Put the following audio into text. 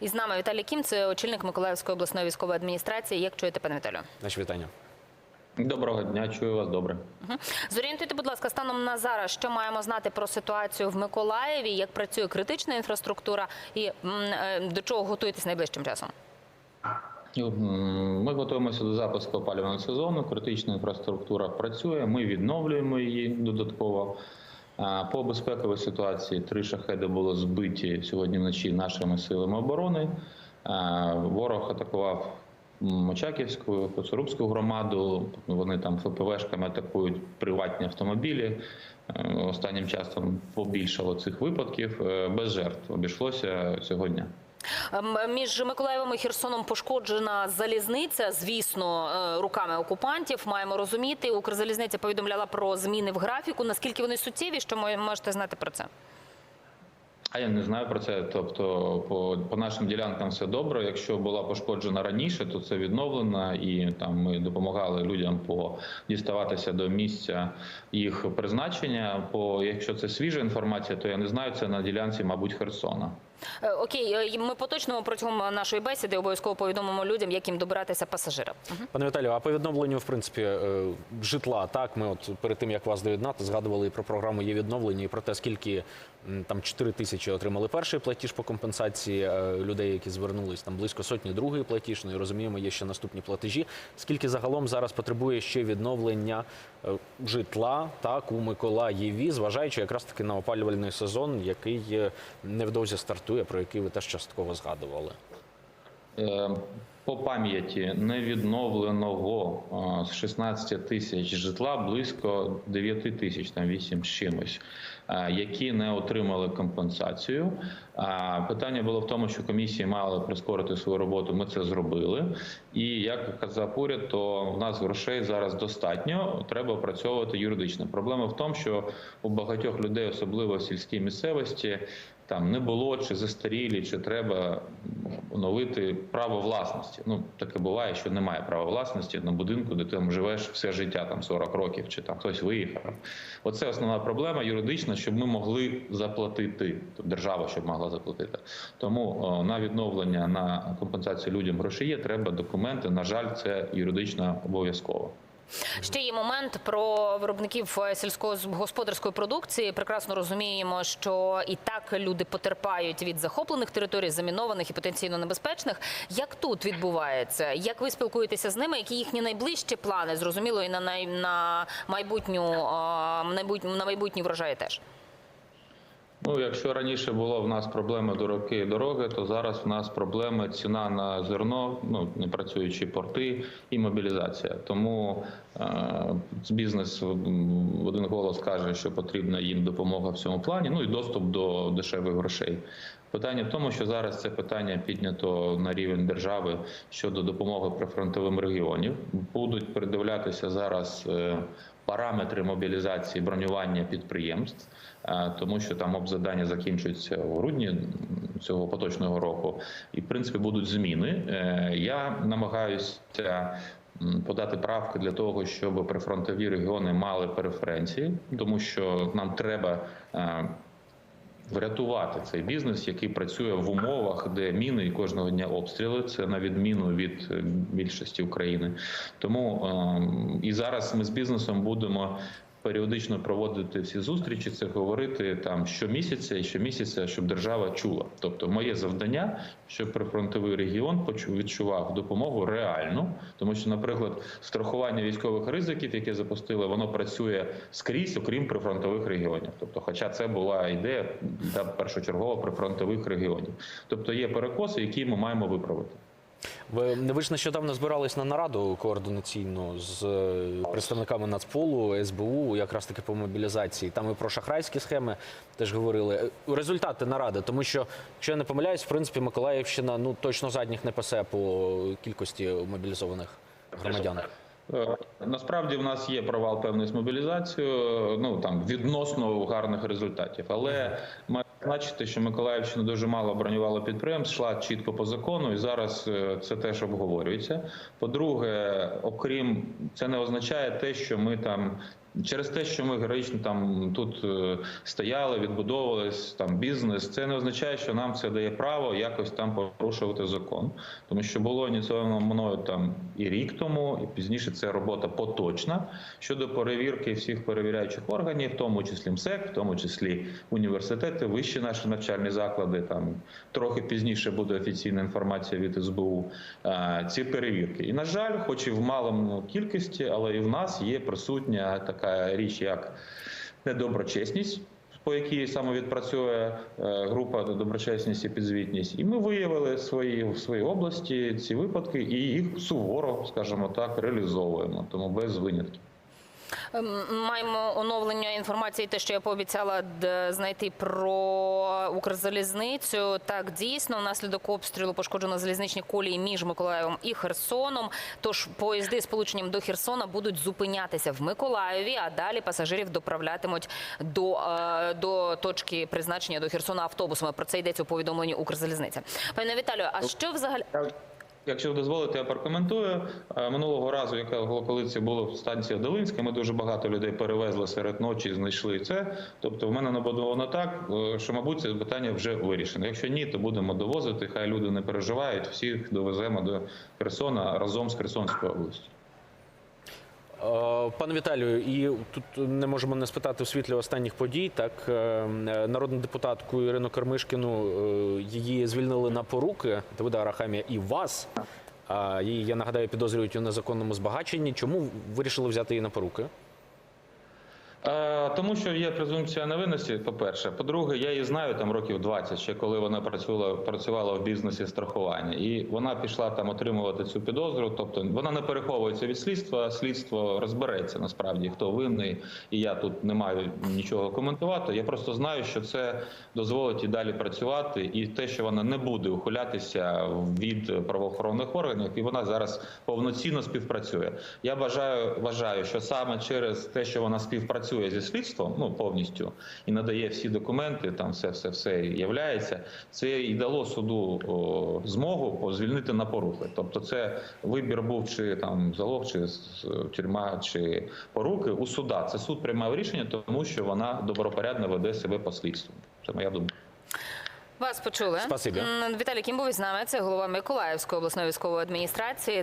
І з нами Віталій Кім, це очільник Миколаївської обласної військової адміністрації. Як чуєте, пане Віталію? Наші вітання. Доброго дня, чую вас добре. Зорієнтуйте, будь ласка, станом на зараз, що маємо знати про ситуацію в Миколаєві, як працює критична інфраструктура і е, до чого готуєтесь найближчим часом? Ми готуємося до запуску опалювального сезону. Критична інфраструктура працює. Ми відновлюємо її додатково. По безпековій ситуації три шахеди було збиті сьогодні вночі нашими силами оборони. Ворог атакував Мочаківську, Коцурубську громаду. Вони там ФПВшками атакують приватні автомобілі. Е, Останнім часом побільшало цих випадків. Е, Без жертв обійшлося сьогодні. Ем, Між Миколаєвом і Херсоном пошкоджена залізниця, звісно, е, руками окупантів. Маємо розуміти. Укрзалізниця повідомляла про зміни в графіку. Наскільки вони суттєві? Що мо- можете знати про це? А я не знаю про це. Тобто, по, по нашим ділянкам все добре. Якщо була пошкоджена раніше, то це відновлено, і там ми допомагали людям по діставатися до місця їх призначення. По якщо це свіжа інформація, то я не знаю. Це на ділянці, мабуть, Херсона. Е, Окей, е, ми поточно протягом нашої бесіди обов'язково повідомимо людям, як їм добиратися пасажирам. Пане Віталію, а по відновленню, в принципі, е, житла, так, ми от перед тим, як вас доєднати, згадували і про програму є відновлення, і про те, скільки там 4 тисячі отримали перший платіж по компенсації е, людей, які звернулись, там близько сотні другий платіж, ну розуміємо, є ще наступні платежі. Скільки загалом зараз потребує ще відновлення е, житла, так, у Миколаєві, зважаючи якраз таки на опалювальний сезон, який е, невдовзі стартує, про який ви теж частково згадували. Е, По пам'яті невідновленого е, з 16 тисяч житла близько 9 тисяч, там 8 з чимось, е, які не отримали компенсацію. Питання було в тому, що комісії мали прискорити свою роботу. Ми це зробили. І як казав уряд, то в нас грошей зараз достатньо. Треба опрацьовувати юридично. Проблема в тому, що у багатьох людей, особливо в сільській місцевості, там не було чи застарілі, чи треба оновити право власності. Ну таке буває, що немає права власності на будинку, де ти там живеш все життя, там 40 років, чи там хтось виїхав. Оце основна проблема юридична, щоб ми могли заплатити, тобто держава щоб могла заплатити. Тому о, на відновлення на компенсацію людям грошей є. Треба документи. На жаль, це юридично обов'язково. Ще є момент про виробників е, сільськогосподарської продукції. Прекрасно розуміємо, що і так люди потерпають від захоплених територій, замінованих і потенційно небезпечних. Як тут відбувається? Як ви спілкуєтеся з ними? Які їхні найближчі плани? Зрозуміло, і на най... на майбутню майбутню на майбутні врожаї теж. Ну, якщо раніше було в нас проблеми дороги і дороги, то зараз в нас проблеми ціна на зерно, ну не працюючі порти і мобілізація. Тому е, бізнес в один голос каже, що потрібна їм допомога в цьому плані. Ну і доступ до дешевих грошей. Питання в тому, що зараз це питання піднято на рівень держави щодо допомоги прифронтовим регіонів. Будуть передивлятися зараз е, параметри мобілізації бронювання підприємств, е, тому що там обзадання закінчується в грудні цього поточного року, і в принципі будуть зміни. Е, Я намагаюся. Подати правки для того, щоб прифронтові регіони мали преференції, тому що нам треба врятувати цей бізнес, який працює в умовах, де міни і кожного дня обстріли. Це на відміну від е, більшості України. Тому ем, і зараз ми з бізнесом будемо. Періодично проводити всі зустрічі, це говорити там щомісяця і щомісяця, щоб держава чула. Тобто, моє завдання, щоб прифронтовий регіон відчував допомогу реальну, тому що, наприклад, страхування військових ризиків, яке запустили, воно працює скрізь, окрім прифронтових регіонів. Тобто, хоча це була ідея для першочергово прифронтових регіонів. Тобто є перекоси, які ми маємо виправити. Ви, ви ж нещодавно збирались на нараду координаційну з е, представниками Нацполу, СБУ, якраз таки по мобілізації. Там і про шахрайські схеми теж говорили. Результати наради, тому що, якщо я не помиляюсь, в принципі, Миколаївщина ну точно задніх не пасе по кількості мобілізованих громадян. Е, Насправді в нас є провал певний з мобілізацією, ну там відносно гарних результатів. Але маю зазначити, що Миколаївщина дуже мало бронювала підприємств, йшла чітко по закону, і зараз е, це теж обговорюється. По-друге, окрім це не означає те, що ми там Через те, що ми героїчно там тут е, стояли, відбудовувались там бізнес, це не означає, що нам це дає право якось там порушувати закон, тому що було ініційовано мною там і рік тому, і пізніше це робота поточна щодо перевірки всіх перевіряючих органів, в тому числі МСЕК, в тому числі університети, вищі наші навчальні заклади. Там трохи пізніше буде офіційна інформація від СБУ. е, Ці перевірки. І на жаль, хоч і в малому кількості, але і в нас є присутня така річ, як недоброчесність. По якій саме відпрацює е, група доброчесність і підзвітність, і ми виявили свої в своїй області ці випадки, і їх суворо, скажімо так, реалізовуємо, тому без винятків. Ем, Маємо оновлення інформації, те, що я пообіцяла знайти про Укрзалізницю. Так, дійсно, внаслідок обстрілу пошкоджено залізничні колії між Миколаєвом і Херсоном. Тож поїзди з полученням до Херсона будуть зупинятися в Миколаєві, а далі пасажирів доправлятимуть до, е, до точки призначення до Херсона автобусами. Про це йдеться у повідомленні Укрзалізниця. Пане Віталію, а що взагалі? Якщо дозволите, я прокоментую. Е, Минулого разу, яка коли це було в станції Долинська, ми дуже багато людей перевезли серед ночі, знайшли це. Тобто, в мене набудовано так, е, що, мабуть, це питання вже вирішено. Якщо ні, то будемо довозити. Хай люди не переживають. Всіх довеземо до Херсона разом з Херсонською областю. Е, Пане Віталію, і тут не можемо не спитати у світлі останніх подій. Так, е, е, народну депутатку Ірину Кармишкіну її звільнили на поруки. Давида Арахамія і вас. Її, я нагадаю, підозрюють у незаконному збагаченні. Чому вирішили взяти її на поруки? Е, Тому що є презумпція невинності, по-перше. По-друге, я її знаю там років 20, ще коли вона працювала, працювала в бізнесі страхування. І вона пішла там отримувати цю підозру. Тобто вона не переховується від слідства, слідство розбереться насправді, хто винний. І я тут не маю нічого коментувати. Я просто знаю, що це дозволить і далі працювати, і те, що вона не буде ухилятися від правоохоронних органів, і вона зараз повноцінно співпрацює. Я бажаю, вважаю, що саме через те, що вона співпрацює зі слідством, ну повністю і надає всі документи, там все, все, все являється. Це і дало суду о, змогу звільнити на порухи. Тобто, це вибір був чи там залог, чи з- тюрма, чи поруки у суда. Це суд приймав рішення, тому що вона добропорядно веде себе по слідству. Це моя думка. Вас почули. Спасибі. М, Віталій Кімбович з нами. Це голова Миколаївської обласної військової адміністрації.